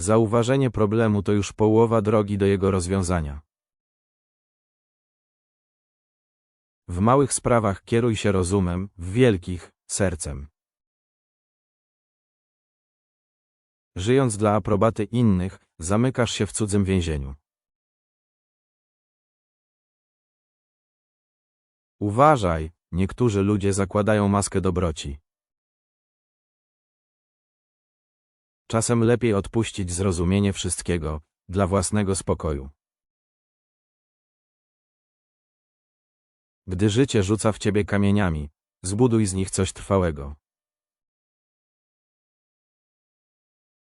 Zauważenie problemu to już połowa drogi do jego rozwiązania. W małych sprawach kieruj się rozumem, w wielkich sercem. Żyjąc dla aprobaty innych, zamykasz się w cudzym więzieniu. Uważaj, niektórzy ludzie zakładają maskę dobroci. Czasem lepiej odpuścić zrozumienie wszystkiego, dla własnego spokoju. Gdy życie rzuca w ciebie kamieniami, zbuduj z nich coś trwałego.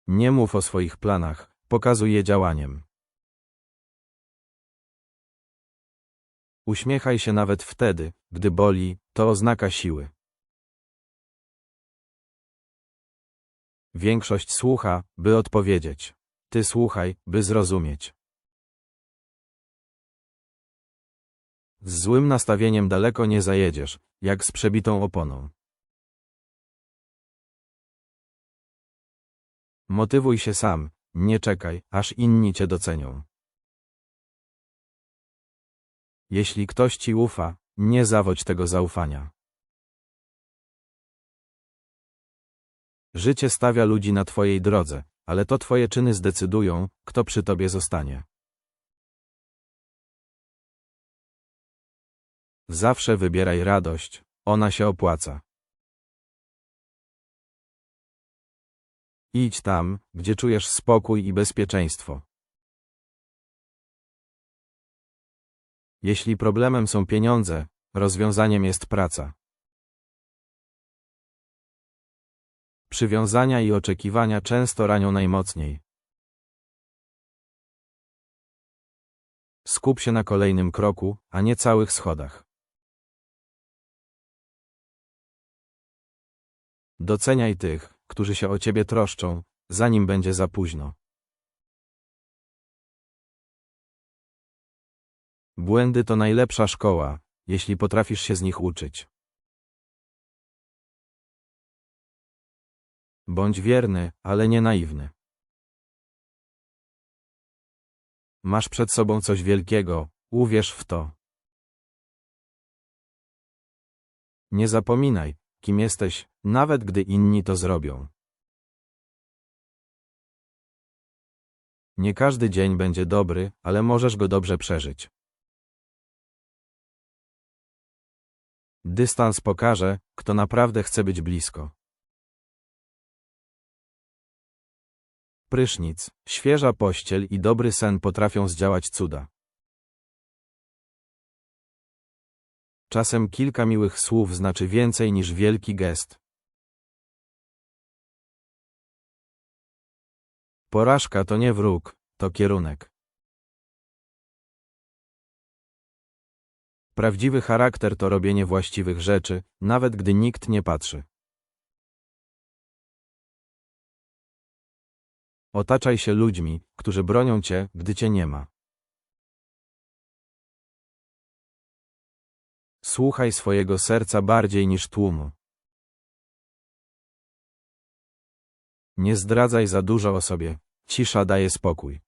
Nie mów o swoich planach, pokazuj je działaniem. Uśmiechaj się nawet wtedy, gdy boli, to oznaka siły. Większość słucha, by odpowiedzieć. Ty słuchaj, by zrozumieć. Z złym nastawieniem daleko nie zajedziesz, jak z przebitą oponą. Motywuj się sam, nie czekaj, aż inni cię docenią. Jeśli ktoś ci ufa, nie zawodź tego zaufania. Życie stawia ludzi na twojej drodze, ale to twoje czyny zdecydują, kto przy tobie zostanie. Zawsze wybieraj radość, ona się opłaca. Idź tam, gdzie czujesz spokój i bezpieczeństwo. Jeśli problemem są pieniądze, rozwiązaniem jest praca. Przywiązania i oczekiwania często ranią najmocniej. Skup się na kolejnym kroku, a nie całych schodach. Doceniaj tych, którzy się o ciebie troszczą, zanim będzie za późno. Błędy to najlepsza szkoła, jeśli potrafisz się z nich uczyć. Bądź wierny, ale nie naiwny. Masz przed sobą coś wielkiego, uwierz w to. Nie zapominaj, kim jesteś, nawet gdy inni to zrobią. Nie każdy dzień będzie dobry, ale możesz go dobrze przeżyć. Dystans pokaże, kto naprawdę chce być blisko. Prysznic, świeża pościel i dobry sen potrafią zdziałać cuda. Czasem kilka miłych słów znaczy więcej niż wielki gest. Porażka to nie wróg, to kierunek. Prawdziwy charakter to robienie właściwych rzeczy, nawet gdy nikt nie patrzy. Otaczaj się ludźmi, którzy bronią cię, gdy cię nie ma. Słuchaj swojego serca bardziej niż tłumu. Nie zdradzaj za dużo o sobie. Cisza daje spokój.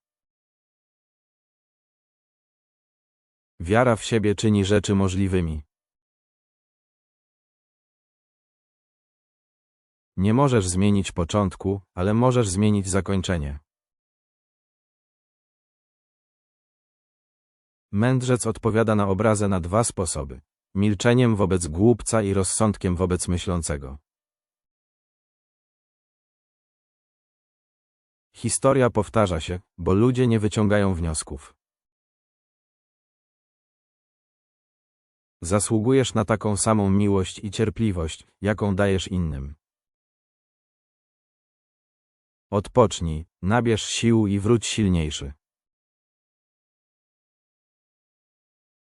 Wiara w siebie czyni rzeczy możliwymi. Nie możesz zmienić początku, ale możesz zmienić zakończenie. Mędrzec odpowiada na obrazę na dwa sposoby. Milczeniem wobec głupca i rozsądkiem wobec myślącego. Historia powtarza się, bo ludzie nie wyciągają wniosków. Zasługujesz na taką samą miłość i cierpliwość, jaką dajesz innym. Odpocznij, nabierz sił i wróć silniejszy.